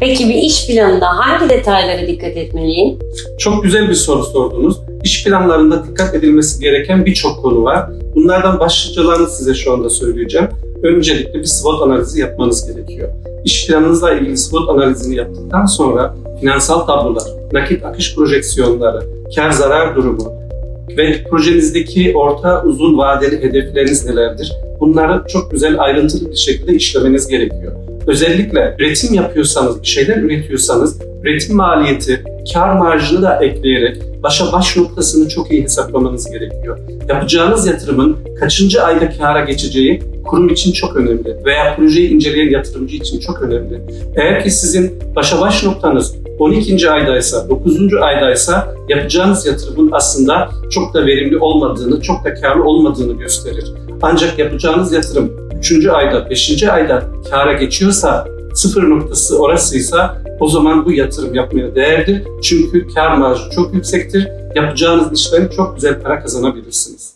Peki bir iş planında hangi detaylara dikkat etmeliyim? Çok güzel bir soru sordunuz. İş planlarında dikkat edilmesi gereken birçok konu var. Bunlardan başlıcalarını size şu anda söyleyeceğim. Öncelikle bir SWOT analizi yapmanız gerekiyor. İş planınızla ilgili SWOT analizini yaptıktan sonra finansal tablolar, nakit akış projeksiyonları, kar zarar durumu ve projenizdeki orta uzun vadeli hedefleriniz nelerdir? Bunları çok güzel ayrıntılı bir şekilde işlemeniz gerekiyor. Özellikle üretim yapıyorsanız, bir şeyler üretiyorsanız üretim maliyeti, kar marjını da ekleyerek başa baş noktasını çok iyi hesaplamanız gerekiyor. Yapacağınız yatırımın kaçıncı ayda kâra geçeceği kurum için çok önemli veya projeyi inceleyen yatırımcı için çok önemli. Eğer ki sizin başa baş noktanız 12. aydaysa, 9. aydaysa yapacağınız yatırımın aslında çok da verimli olmadığını, çok da karlı olmadığını gösterir. Ancak yapacağınız yatırım 3. ayda, 5. ayda kâra geçiyorsa, sıfır noktası orasıysa o zaman bu yatırım yapmaya değerdir. Çünkü kar marjı çok yüksektir. Yapacağınız işten çok güzel para kazanabilirsiniz.